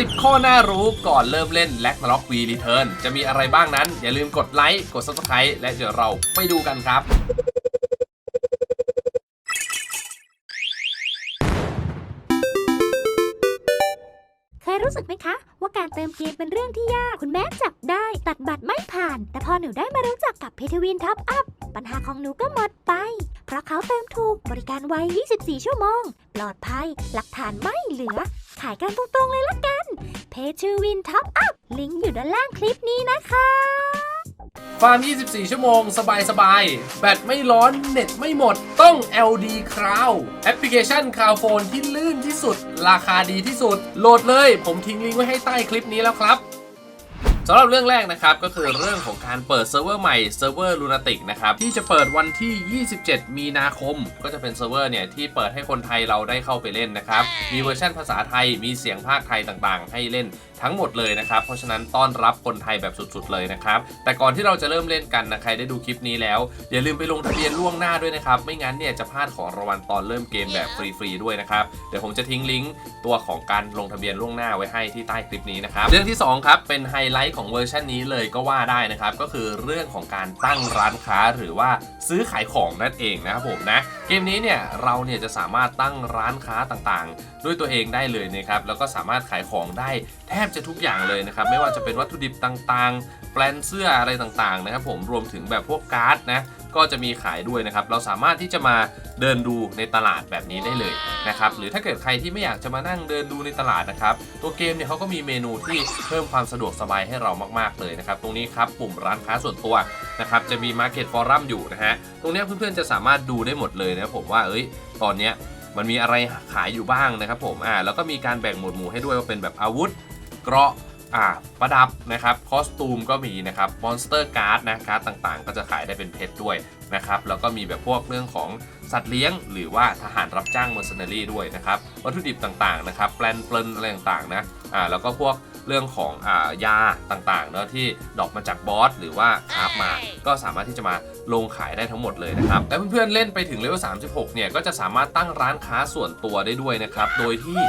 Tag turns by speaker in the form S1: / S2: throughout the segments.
S1: 10 ข้อน่ารู้ก่อนเริ่มเล่น l a g n a r o k V Return จะมีอะไรบ้างนั้น อย่าลืมกดไลค์กด Subscribe และเดี๋ยวเราไปดูกันครับ
S2: เคยรู้สึกไหมคะ ว่าการเติมเกมเป็นเรื่องที่ยาก คุณแม่จับได้ตัดบัตรไม่ผ่าน แต่พอหนูได้มารู้จักกับเพทวินท็อปอัพปัญหาของหนูก็หมดไป เพราะเขาเติมถูกบริการไว 24 ชั่วโมง ปลอดภัย หลักฐานไม่เหลือ ขายกันตรงๆเลยละกัน เพทวินท็อปอัพลิงก์อยู่ด้านล่างคลิปนี้นะคะ
S1: ฟาร์ม 24 ชั่วโมง สบายๆแบตไม่ร้อน เน็ตไม่หมด ต้อง LD Cloud แอปพลิเคชัน Cloud Phone ที่ลื่นที่สุด ราคาดีที่สุด โหลดเลย ผมทิ้งลิงก์ไว้ให้ใต้คลิปนี้แล้วครับ สำหรับเรื่องแรกนะครับก็คือเรื่องของการเปิดเซิร์ฟเวอร์ใหม่เซิร์ฟเวอร์ลูนาติกนะครับที่จะเปิดวันที่ 27 มีนาคม ก็จะเป็นเซิร์ฟเวอร์เนี่ยที่เปิดให้คนไทยเราได้เข้าไปเล่นนะครับมีเวอร์ชันภาษาไทยมีเสียงภาคไทยต่างๆ ให้เล่น ทั้งหมดเลยนะครับ เพราะฉะนั้นต้อนรับคนไทยแบบสุดๆเลยนะครับ แต่ก่อนที่เราจะเริ่มเล่นกันนะใครได้ดูคลิปนี้แล้ว อย่าลืมไปลงทะเบียนล่วงหน้าด้วยนะครับ ไม่งั้นเนี่ยจะพลาดของรางวัลตอนเริ่มเกมแบบฟรีๆด้วยนะครับ เดี๋ยวผมจะทิ้งลิงก์ตัวของการลงทะเบียนล่วงหน้าไว้ให้ที่ใต้คลิปนี้นะครับ เรื่องที่สองครับเป็นไฮไลท์ของเวอร์ชันนี้เลยก็ว่าได้นะครับ ก็คือเรื่องของการตั้งร้านค้าหรือว่าซื้อขายของนั่นเองนะครับผมนะ เกมนี้เนี่ยเราเนี่ยจะสามารถตั้งร้านค้าต่างๆ ด้วยตัวเองได้เลยนะครับแล้วก็สามารถขายของได้แทบจะทุกอย่างเลยนะครับไม่ว่าจะเป็นวัตถุดิบต่างๆ แปลนเสื้ออะไรต่างๆนะครับผมรวมถึงแบบพวกการ์ดนะ ก็จะมีขายด้วยนะครับ เราสามารถที่จะมาเดินดูในตลาดแบบนี้ได้เลยนะครับ หรือถ้าเกิดใครที่ไม่อยากจะมานั่งเดินดูในตลาดนะครับ ตัวเกมเนี่ยเขาก็มีเมนูที่เพิ่มความสะดวกสบายให้เรามากๆเลยนะครับ ตรงนี้ครับปุ่มร้านค้าส่วนตัวนะครับจะมี Market Forum อยู่นะฮะ ตรงนี้เพื่อนๆจะสามารถดูได้หมดเลยนะผมว่าเอ้ยตอนเนี้ยมันมีอะไรขายอยู่บ้างนะครับผมอ่าแล้วก็มีการแบ่งหมวดหมู่ให้ด้วยว่าเป็นแบบอาวุธเกราะ อ่าประดับนะครับคอสตูมก็มีนะครับมอนสเตอร์การ์ดนะการ์ดต่างๆ ก็จะขายได้เป็นเพชรด้วยนะครับแล้วก็มีแบบพวกเรื่องของสัตว์เลี้ยง หรือว่าทหารรับจ้าง mercenary ด้วยนะครับวัตถุดิบต่างๆนะครับแปลนเปลนอะไรต่างๆนะอ่าแล้วก็พวกเรื่องของอ่ายาต่างๆเนาะที่ดอกมาจากบอสหรือว่าคราฟมา ก็สามารถที่จะมาลงขายได้ทั้งหมดเลยนะครับและเพื่อนๆเล่นไปถึงเลเวล36เนี่ยก็จะสามารถตั้งร้านค้าส่วนตัวได้ด้วยนะครับโดยที่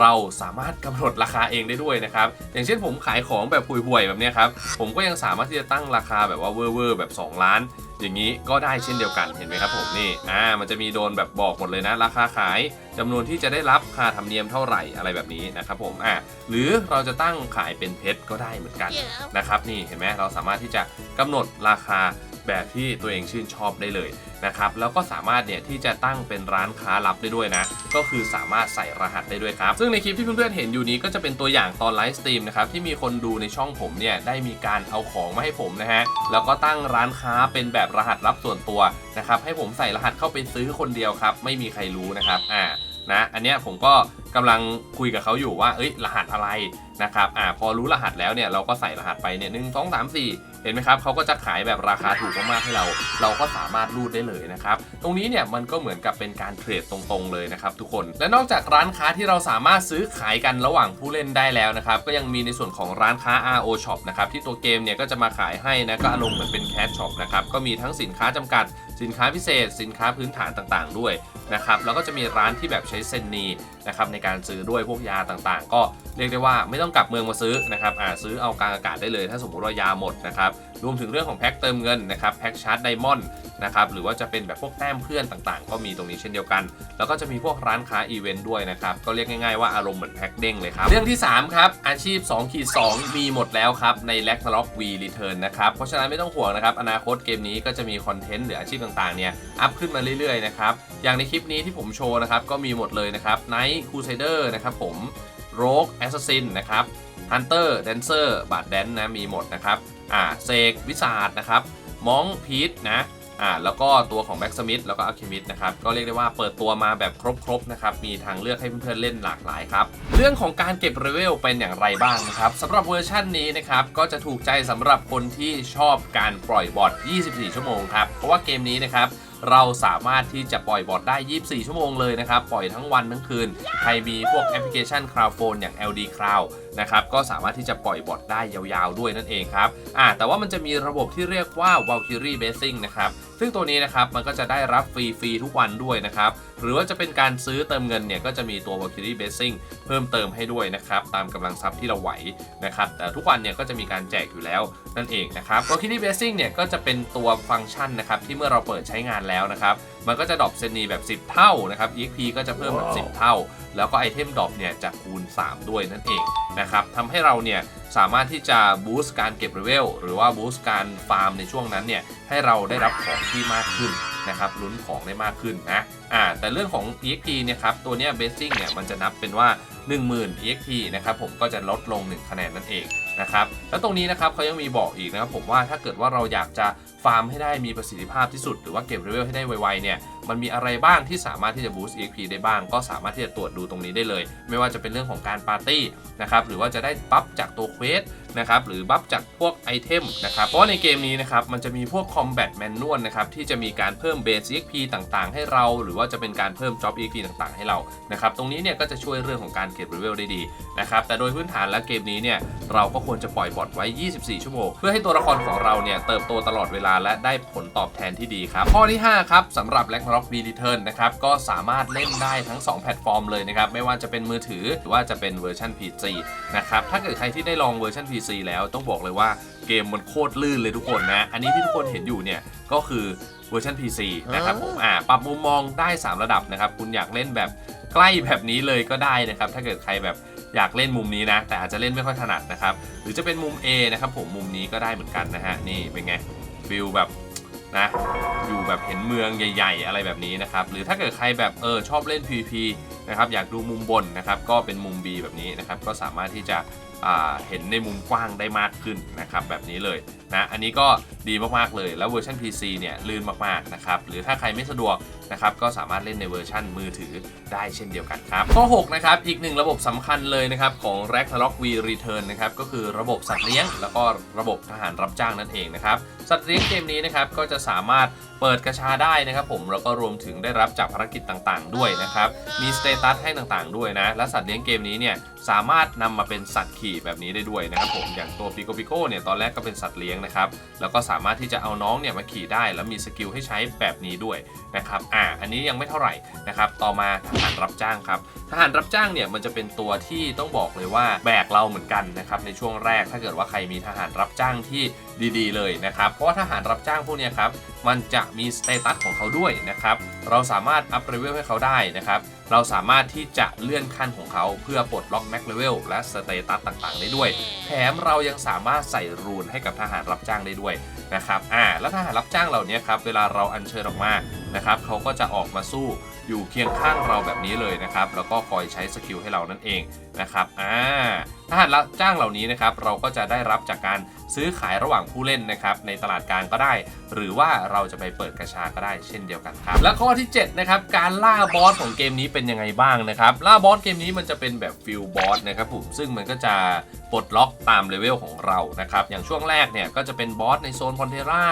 S1: เราสามารถกำหนดราคาเองได้ด้วยนะครับ อย่างเช่นผมขายของแบบห่วยๆแบบนี้ครับ ผมก็ยังสามารถที่จะตั้งราคาแบบว่าเวอร์ๆแบบ 2 ล้าน อย่างนี้ก็ได้เช่นเดียวกันเห็นไหมครับผมนี่อ่ามันจะมีโดนแบบบอกหมดเลยนะ ราคาขายจำนวนที่จะได้รับค่าธรรมเนียมเท่าไหร่อะไรแบบนี้นะครับผมอ่าหรือเราจะตั้งขายเป็นเพชรก็ได้เหมือนกันนะครับนี่เห็นไหมเราสามารถที่จะกำหนดราคา แบบที่ตัวเองชื่นชอบได้เลยนะครับแล้วก็สามารถเนี่ยที่จะตั้งเป็นร้านค้าลับได้ด้วยนะ ก็คือสามารถใส่รหัสได้ด้วยครับ ซึ่งในคลิปที่เพื่อนๆเห็นอยู่นี้ก็จะเป็นตัวอย่างตอนไลฟ์สตรีมนะครับที่มีคนดูในช่องผมเนี่ยได้มีการเอาของมาให้ผมนะฮะแล้วก็ตั้งร้านค้าเป็นแบบรหัสลับส่วนตัวนะครับให้ผมใส่รหัสเข้าไปซื้อคนเดียวครับไม่มีใครรู้นะครับอ่า นะอันเนี้ยผมก็กำลังคุยกับเขาอยู่ว่าเอ้ยรหัสอะไรนะครับอ่าพอรู้รหัสแล้วเนี่ยเราก็ใส่รหัสไปเนี่ยหนึ่งสองสามสี่เห็นไหมครับเขาก็จะขายแบบราคาถูกมากๆให้เรา เราก็สามารถรูดได้เลยนะครับตรงนี้เนี่ยมันก็เหมือนกับเป็นการเทรดตรงๆเลยนะครับทุกคนและนอกจากร้านค้าที่เราสามารถซื้อขายกันระหว่างผู้เล่นได้แล้วนะครับก็ยังมีในส่วนของร้านค้า RO Shop นะครับที่ตัวเกมเนี่ยก็จะมาขายให้นะก็อารมณ์เหมือนเป็นแคชช็อปนะครับก็มีทั้งสินค้าจำกัด สินค้าพิเศษ สินค้าพื้นฐานต่างๆ ด้วย นะครับแล้วก็จะมีร้านที่แบบใช้เซนนีนะครับในการซื้อด้วยพวกยาต่างๆ ก็เรียกได้ว่าไม่ต้องกลับเมืองมาซื้อนะครับอ่าซื้อเอากลางอากาศได้เลย ถ้าสมมติว่ายาหมดนะครับรวมถึงเรื่องของแพ็คเติมเงินนะครับแพ็คชาร์จไดมอนด์นะครับหรือว่าจะเป็นแบบพวกแต้มเพื่อนต่างๆ ก็มีตรงนี้เช่นเดียวกัน แล้วก็จะมีพวกร้านค้าอีเวนต์ด้วยนะครับก็เรียกง่าย ๆว่าอารมณ์เหมือนแพ็คเด้งเลยครับเรื่องที่3ครับอาชีพ2ขีด2มีหมดแล้วครับใน l a g n a r o k V Return นะครับเพราะฉะนั้นไม่ต้องห่วงนะครับอนาคตเกมนี้ก็จะมีคอนเทนต์หรืออาชีพต่างๆเนี่ยอัพขึ้นมาเรื่อยๆนะครับอย่างในคลิิปนี้ที่ผมโชว์นะครับก็มีหมดเลยนะครับ Night Crusader นะครับผม Rogue Assassin นะครับ Hunter Dancer บาดแดนนะมีหมดนะครับอ่าเซกวิสาดนะครับมองพีทนะอ่าแล้วก็ตัวของแบ็กสมิธแล้วก็อัลเคมิดนะครับก็เรียกได้ว่าเปิดตัวมาแบบครบๆนะครับมีทางเลือกให้เพื่อนๆเล่นหลากหลายครับ เรื่องของการเก็บเลเวลเป็นอย่างไรบ้างนะครับสำหรับเวอร์ชันนี้นะครับก็จะถูกใจสำหรับคนที่ชอบการปล่อยบอท24 ชั่วโมงครับ เพราะว่าเกมนี้นะครับ เราสามารถที่จะปล่อยบอทได้ 24 ชั่วโมงเลยนะครับ ปล่อยทั้งวันทั้งคืน ใครมีพวกแอปพลิเคชัน Cloud Phone อย่าง LD Cloud นะครับก็สามารถที่จะปล่อยบอทได้ยาวๆด้วยนั่นเองครับอ่าแต่ว่ามันจะมีระบบที่เรียกว่า Valkyrie Basing นะครับซึ่งตัวนี้นะครับมันก็จะได้รับฟรีๆทุกวันด้วยนะครับหรือว่าจะเป็นการซื้อเติมเงินเนี่ยก็จะมีตัว Valkyrie Blessing เพิ่มเติมให้ด้วยนะครับตามกำลังทรัพย์ที่เราไหวนะครับแต่ทุกวันเนี่ยก็จะมีการแจกอยู่แล้วนั่นเองนะครับ Valkyrie Blessing เนี่ยก็จะเป็นตัวฟังก์ชันนะครับที่เมื่อเราเปิดใช้งานแล้วนะครับมันก็จะดรอปเซนีแบบ 10 เท่านะครับ EXP ก็จะเพิ่มแบบ 10 เท่า แล้วก็ไอเทมดรอปเนี่ยจะคูณ 3 ด้วยนั่นเองนะครับทำให้เราเนี่ย สามารถที่จะบูสต์การเก็บเลเวลหรือว่าบูสต์การฟาร์มในช่วงนั้นเนี่ยให้เราได้รับของที่มากขึ้นนะครับลุ้นของได้มากขึ้นนะอ่าแต่เรื่องของ EXP เนี่ยครับตัวเนี้ยเบสซิ่งเนี่ยมันจะนับเป็นว่า 10,000 EXP นะครับผมก็จะลดลง 1 คะแนนนั่นเองนะครับแล้วตรงนี้นะครับเขายังมีบอกอีกนะครับผมว่าถ้าเกิดว่าเราอยากจะฟาร์มให้ได้มีประสิทธิภาพที่สุด หรือว่าเก็บเลเวลให้ได้ไวๆเนี่ยมันมีอะไรบ้างที่สามารถที่จะบูสต์ EXP ได้บ้าง ก็สามารถที่จะตรวจดูตรงนี้ได้เลย ไม่ว่าจะเป็นเรื่องของการปาร์ตี้นะครับหรือว่าจะได้บัฟจากตัวเควส นะครับหรือบัฟจากพวกไอเทมนะครับเพราะในเกมนี้นะครับมันจะมีพวก Combat Manual นะครับที่จะมีการเพิ่มเบส EXP ต่างๆ ให้เรา หรือว่าจะเป็นการเพิ่ม Job EXP ต่างๆ ให้เรานะครับตรงนี้เนี่ยก็จะช่วยเรื่องของการเก็บเลเวลได้ดีนะครับแต่โดยพื้นฐานแล้วเกมนี้เนี่ยเราก็ควรจะปล่อยบอทไว้ 24 ชั่วโมง เพื่อให้ตัวละครของเราเนี่ยเติบโตตลอดเวลาและได้ผลตอบแทนที่ดีครับข้อที่5ครับสำหรับ Ragnarok V Return นะครับก็สามารถเล่นได้ทั้ง 2 แพลตฟอร์มเลยนะครับไม่ว่าจะเป็นมือถือหรือว่าจะเป็นเวอร์ชัน PC นะครับถ้าเกิดใครที่ได้ลองเวอร์ชัน PC แล้วต้องบอกเลยว่าเกมมันโคตรลื่นเลยทุกคนนะ อันนี้ที่ทุกคนเห็นอยู่เนี่ยก็คือเวอร์ชัน PC นะครับผมอ่าปรับมุมมองได้ 3 ระดับนะครับ คุณอยากเล่นแบบใกล้แบบนี้เลยก็ได้นะครับ ถ้าเกิดใครแบบอยากเล่นมุมนี้นะ แต่อาจจะเล่นไม่ค่อยถนัดนะครับ หรือจะเป็นมุม A นะครับผมมุมนี้ก็ได้เหมือนกันนะฮะนี่เป็นไงฟิลแบบนะอยู่แบบเห็นเมืองใหญ่ ๆ อะไรแบบนี้นะครับ หรือถ้าเกิดใครแบบเออชอบเล่น PVP นะครับอยากดูมุมบนนะครับก็เป็นมุม B แบบนี้นะครับก็สามารถที่จะอ่า เห็นในมุมกว้างได้มากขึ้นนะครับแบบนี้เลยนะอันนี้ก็ดีมากๆเลยแล้วเวอร์ชัน PC เนี่ยลื่นมากๆนะครับหรือถ้าใครไม่สะดวกนะครับก็สามารถเล่นในเวอร์ชันมือถือได้เช่นเดียวกันครับ ข้อ 6 นะครับอีกหนึ่งระบบสำคัญเลยนะครับของ Ragnarok V Return นะครับก็คือระบบสัตว์เลี้ยง แล้วก็ระบบทหารรับจ้างนั่นเองนะครับสัตว์เลี้ยงเกมนี้นะครับก็จะสามารถเปิดกระชาได้นะครับผมแล้วก็รวมถึงได้รับจากภารกิจต่างๆ ด้วยนะครับมีสเตตัสให้ต่างๆ ด้วยนะและสัตว์เลี้ยงเกมนี้เนี่ยสามารถนำมาเป็นสัตว์ขี่แบบนี้ได้ด้วยนะครับผมอย่างตัวปิโกปิโกเนี่ยตอนแรกก็เป็นสัตว์เลี้ยงนะครับ แล้วก็สามารถที่จะเอาน้องเนี่ยมาขี่ได้ แล้วมีสกิลให้ใช้แบบนี้ด้วยนะครับ อ่า อันนี้ยังไม่เท่าไหร่นะครับ ต่อมาทหารรับจ้างครับ ทหารรับจ้างเนี่ยมันจะเป็นตัวที่ต้องบอกเลยว่าแบกเราเหมือนกันนะครับในช่วงแรก ถ้าเกิดว่าใครมีทหารรับจ้างที่ดีๆ เลยนะครับ เพราะว่าทหารรับจ้างพวกเนี้ยครับ มันจะมีสเตตัสของเขาด้วยนะครับ เราสามารถอัพเลเวลให้เขาได้นะครับ เราสามารถที่จะเลื่อนขั้นของเขาเพื่อปลดล็อกแม็กเลเวลและสเตตัสต่างๆ ได้ด้วย แถมเรายังสามารถใส่รูนให้กับทหารรับจ้างได้ด้วยนะครับ อ่า แล้วทหารรับจ้างเหล่านี้ครับ เวลาเราอัญเชิญออกมา นะครับ เขาก็จะออกมาสู้ อยู่เคียงข้างเราแบบนี้เลยนะครับ แล้วก็คอยใช้สกิลให้เรานั่นเองนะครับอ่าทหารรับจ้างเหล่านี้นะครับ เราก็จะได้รับจากการซื้อขายระหว่างผู้เล่นนะครับ ในตลาดกลางก็ได้ หรือว่าเราจะไปเปิดกระชาก็ได้เช่นเดียวกันครับ และข้อที่ 7 นะครับ การล่าบอสของเกมนี้เป็นยังไงบ้างนะครับ ล่าบอสเกมนี้มันจะเป็นแบบฟิลบอสนะครับผมซึ่งมันก็จะปลดล็อกตามเลเวลของเรานะครับ อย่างช่วงแรกเนี่ยก็จะเป็นบอสในโซนพอนเทรา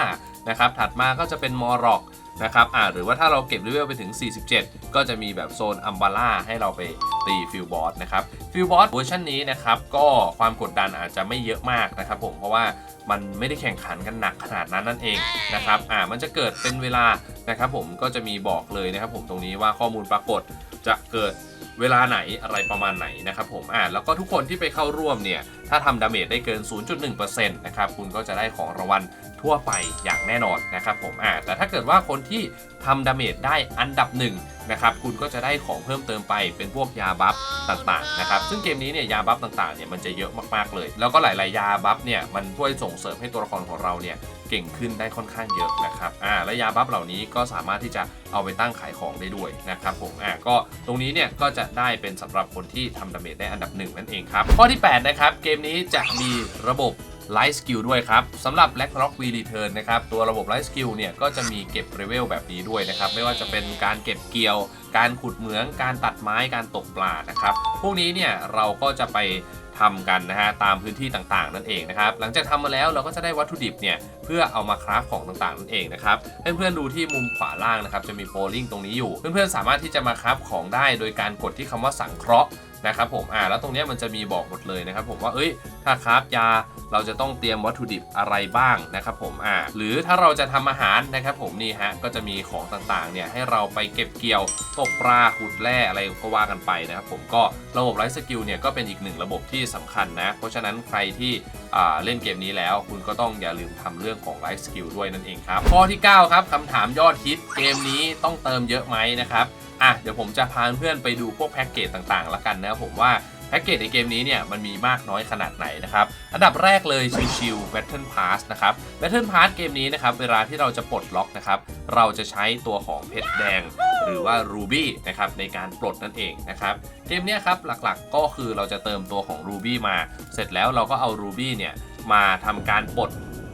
S1: นะครับ ถัดมาก็จะเป็นมอร็อก นะครับอ่าหรือว่าถ้าเราเก็บเลเวลไปถึง 47 ก็จะมีแบบโซนอัมบาร่าให้เราไปตีฟิลบอสนะครับฟิลบอสเวอร์ชันนี้นะครับก็ความกดดันอาจจะไม่เยอะมากนะครับผมเพราะว่ามันไม่ได้แข่งขันกันหนักขนาดนั้นนั่นเองนะครับอ่ามันจะเกิดเป็นเวลานะครับผมก็จะมีบอกเลยนะครับผมตรงนี้ว่าข้อมูลปรากฏจะเกิดเวลาไหนอะไรประมาณไหนนะครับผมอ่าแล้วก็ทุกคนที่ไปเข้าร่วมเนี่ยถ้าทำดาเมจได้เกิน 0.1%นะครับคุณก็จะได้ของรางวัลทั่วไปอย่างแน่นอนนะครับผมอ่าแต่ถ้าเกิดว่าคนที่ทำดาเมจได้อันดับหนึ่งนะครับคุณก็จะได้ของเพิ่มเติมไปเป็นพวกยาบัฟต่างๆนะครับซึ่งเกมนี้เนี่ยยาบัฟต่างๆเนี่ยมันจะเยอะมากๆเลย แล้วก็หลายๆยาบัฟเนี่ยมันช่วยส่งเสริมให้ตัวละครของเราเนี่ยเก่งขึ้นได้ค่อนข้างเยอะนะครับอ่าและยาบัฟเหล่านี้ก็สามารถที่จะเอาไปตั้งขายของได้ด้วยนะครับผมอ่าก็ตรงนี้เนี่ยก็จะได้เป็นสำหรับคนที่ทำดาเมจได้อันดับหนึ่งนั่นเองครับข้อที่แปดนะครับเกมมนี้จะมีระบบไลฟ์สกิลด้วยครับสำหรับ Black Rock V Return นะครับ ตัวระบบไลฟ์สกิลเนี่ย ก็จะมีเก็บเลเวลแบบนี้ด้วยนะครับ ไม่ว่าจะเป็นการเก็บเกี่ยว การขุดเหมือง การตัดไม้การตกปลานะครับ พวกนี้เนี่ย เราก็จะไปทำกันนะฮะตามพื้นที่ต่างๆ นั่นเองนะครับ หลังจากทำมาแล้วเราก็จะได้วัตถุดิบเนี่ยเพื่อเอามาคราฟของต่างๆ นั่นเองนะครับเพื่อนๆดูที่มุมขวาล่างนะครับจะมีโพลิงตรงนี้อยู่ เพื่อนๆสามารถที่จะมาคราฟของได้โดยการกดที่คำว่าสังเคราะห์ นะครับผมอ่าแล้วตรงนี้มันจะมีบอกหมดเลยนะครับผมว่าเอ้ยถ้าคราฟยาเราจะต้องเตรียมวัตถุดิบอะไรบ้างนะครับผมอ่าหรือถ้าเราจะทำอาหารนะครับผมนี่ฮะก็จะมีของต่างๆเนี่ยให้เราไปเก็บเกี่ยวตกปลาขุดแร่อะไรก็ว่ากันไปนะครับผมก็ระบบไลฟ์สกิลเนี่ยก็เป็นอีกหนึ่งระบบที่สำคัญนะเพราะฉะนั้นใครที่อ่าเล่นเกมนี้แล้วคุณก็ต้องอย่าลืมทำเรื่องของไลฟ์สกิลด้วยนั่นเองครับข้อที่ 9 ครับคำถามยอดฮิตเกมนี้ต้องเติมเยอะไหมนะครับ อะเดี๋ยวผมจะพาเพื่อนไปดูพวกแพ็กเกจต่างๆละกันนะครับผมว่าแพ็กเกจในเกมนี้เนี่ยมันมีมากน้อยขนาดไหนนะครับ อันดับแรกเลยชิวๆ Battle Pass นะครับ Battle Pass เกมนี้นะครับเวลาที่เราจะปลดล็อกนะครับเราจะใช้ตัวของเพชรแดง หรือว่า Ruby นะครับในการปลดนั่นเองนะครับเกมนี้ครับหลักๆก็คือเราจะเติมตัวของ Ruby มา เสร็จแล้วเราก็เอา Ruby เนี่ยมาทำการปลด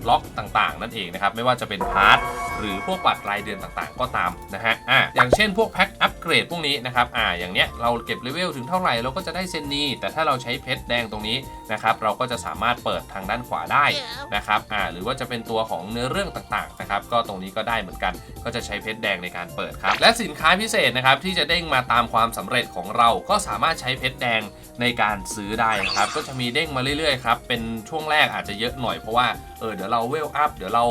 S1: ล็อกต่างๆ นั่นเองนะครับไม่ว่าจะเป็นพาร์ทหรือพวกบัตรรายเดือนต่างๆ ก็ตามนะฮะอะอย่างเช่นพวกแพ็คอัปเกรดพวกนี้นะครับอ่าอย่างเนี้ยเราเก็บเลเวลถึงเท่าไหร่เราก็จะได้เซนนีแต่ถ้าเราใช้เพชรแดงตรงนี้นะครับเราก็จะสามารถเปิดทางด้านขวาได้นะครับอ่าหรือว่าจะเป็นตัวของเนื้อเรื่องต่างๆนะครับก็ตรงนี้ก็ได้เหมือนกันก็จะใช้เพชรแดงในการเปิดครับและสินค้าพิเศษนะครับที่จะเด้งมาตามความสำเร็จของเราก็สามารถใช้เพชรแดงในการซื้อได้นะครับก็จะมีเด้งมาเรื่อยๆครับเป็นช่วงแรกอาจจะเยอะหน่อยเพราะว่า เออเดี๋ยวเราเวลอัพเดี๋ยวเรา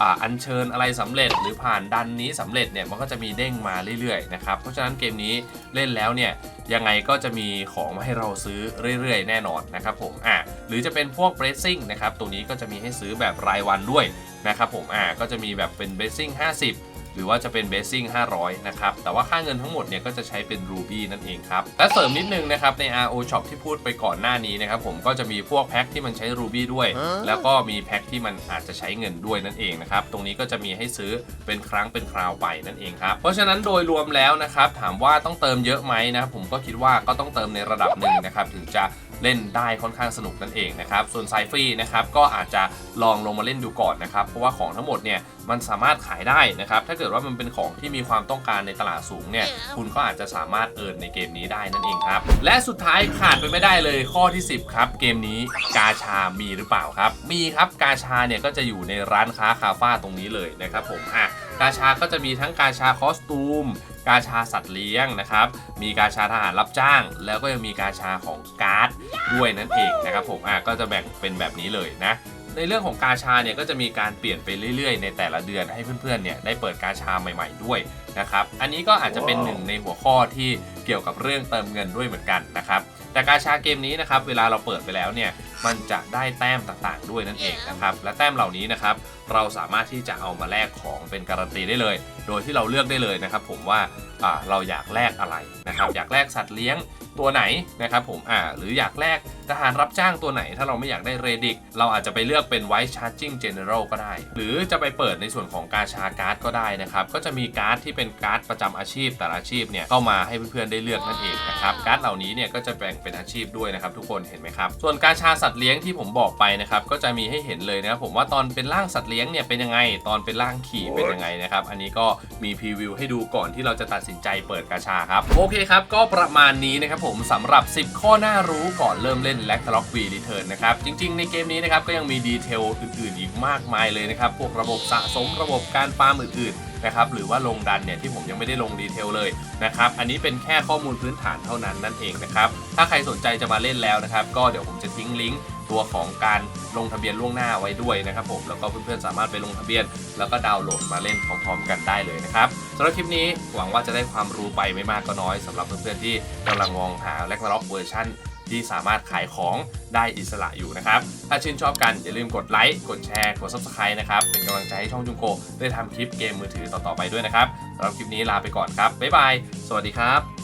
S1: อ่าอัญเชิญอะไรสำเร็จหรือผ่านดันนี้สำเร็จเนี่ยมันก็จะมีเด้งมาเรื่อยๆนะครับเพราะฉะนั้นเกมนี้เล่นแล้วเนี่ยยังไงก็จะมีของมาให้เราซื้อเรื่อยๆ แน่นอนนะครับผมอ่าหรือจะเป็นพวกเบสซิ่งนะครับตรงนี้ก็จะมีให้ซื้อแบบรายวันด้วยนะครับผมอ่าก็จะมีแบบเป็น b r a c i n g 50 รือว่าจะเป็น b a s i n g 500 นะครับ แต่ว่าค่าเงินทั้งหมดเนี่ยก็จะใช้เป็น Ruby นั่นเองครับ และเสริมนิดนึงนะครับใน RO Shop ที่พูดไปก่อนหน้านี้นะครับผมก็จะมีพวกแพ็คที่มันใช้ Ruby ด้วย แล้วก็มีแพ็คที่มันอาจจะใช้เงินด้วยนั่นเองนะครับ ตรงนี้ก็จะมีให้ซื้อเป็นครั้งเป็นคราวไปนั่นเองครับ เพราะฉะนั้นโดยรวมแล้วนะครับถามว่าต้องเติมเยอะไหมนะครับผมก็คิดว่าก็ต้องเติมในระดับหนึ่งนะครับถึงจะ เล่นได้ค่อนข้างสนุกนั่นเองนะครับ ส่วนสายฟรีนะครับก็อาจจะลองลงมาเล่นดูก่อนนะครับ เพราะว่าของทั้งหมดเนี่ยมันสามารถขายได้นะครับ ถ้าเกิดว่ามันเป็นของที่มีความต้องการในตลาดสูงเนี่ย คุณก็อาจจะสามารถเอิร์นในเกมนี้ได้นั่นเองครับ และสุดท้ายขาดไปไม่ได้เลยข้อที่ 10 ครับ เกมนี้กาชามีหรือเปล่าครับ มีครับกาชาเนี่ยก็จะอยู่ในร้านค้าคาฟ้าตรงนี้เลยนะครับผมอะกาชาก็จะมีทั้งกาชาคอสตูมกาชาสัตว์เลี้ยงนะครับ มีกาชาทหารรับจ้าง แล้วก็ยังมีกาชาของการ์ด ด้วยนั่นเองนะครับผมอะก็จะแบ่งเป็นแบบนี้เลยนะ ในเรื่องของกาชาเนี่ยก็จะมีการเปลี่ยนไปเรื่อยๆ ในแต่ละเดือนให้เพื่อนๆเนี่ยได้เปิดกาชาใหม่ ๆด้วยนะครับ อันนี้ก็อาจจะเป็นหนึ่งในหัวข้อที่เกี่ยวกับเรื่องเติมเงินด้วยเหมือนกันนะครับแต่กาชาเกมนี้นะครับเวลาเราเปิดไปแล้วเนี่ยมันจะได้แต้มต่างๆด้วยนั่นเองนะครับและแต้มเหล่านี้นะครับ เราสามารถที่จะเอามาแลกของเป็นการันตีได้เลย โดยที่เราเลือกได้เลยนะครับผมว่าเราอยากแลกอะไรนะครับอยากแลกสัตว์เลี้ยงตัวไหนนะครับผมอ่าหรืออยากแลกทหารรับจ้างตัวไหน ถ้าเราไม่อยากได้เรดิกเราอาจจะไปเลือกเป็นไวท์ชาร์จิ g งเจเนอเรลก็ได้ หรือจะไปเปิดในส่วนของการชาการ์ดก็ได้นะครับ ก็จะมีการ์ดที่เป็นการ์ดประจำอาชีพ แต่ละอาชีพเนี่ยเข้ามาให้เพื่อนๆได้เลือกนั่นเองนะครับการ์ดเหล่านี้เนี่ยก็จะแบ่งเป็นอาชีพด้วยนะครับทุกคนเห็นไหมครับส่วนการชาสัตว์เลี้ยงที่ผมบอกไปนะครับก็จะมีให้เห็นเลยนะครับผมว่าตอนเป็นร่างสัตว์เลี้ยงเนี่ยเป็นยังไงตอนเป็นร่างขี่เป็นยังไงนะครับ อันนี้ก็มีพรีวิวให้ดูก่อนที่เราจะตัดสินใจเปิดกาชาครับ โอเคครับ ก็ประมาณนี้นะครับผมสำหรับ 10 ข้อน่ารู้ก่อนเริ่มเล่น l a c t a r o c V Return นะครับ จริง ๆ ในเกมนี้นะครับก็ยังมีดีเทลอื่น ๆ อีกมากมายเลยนะครับ พวกระบบสะสมระบบการฟาร์มอื่น ๆนะครับหรือว่าลงดันเนี่ยที่ผมยังไม่ได้ลงดีเทลเลยนะครับอันนี้เป็นแค่ข้อมูลพื้นฐานเท่านั้นนั่นเองนะครับถ้าใครสนใจจะมาเล่นแล้วนะครับ ก็เดี๋ยวผมจะทิ้งลิงก์ ตัวของการลงทะเบียนล่วงหน้าไว้ด้วยนะครับผมแล้วก็เพื่อนๆสามารถไปลงทะเบียน แล้วก็ดาวน์โหลดมาเล่นพร้อมๆกันได้เลยนะครับสำหรับคลิปนี้หวังว่าจะได้ความรู้ไปไม่มากก็น้อยสำหรับเพื่อนๆที่กำลังมองหาแลกนาร็อกเวอร์ชันที่สามารถขายของได้อิสระอยู่นะครับ ถ้าชื่นชอบกัน อย่าลืมกดไลค์ กดแชร์ กด subscribe นะครับ เป็นกำลังใจให้ช่องจุงโกได้ทำคลิปเกมมือถือต่อๆไปด้วยนะครับสำหรับคลิปนี้ลาไปก่อนครับ บ๊ายบาย สวัสดีครับ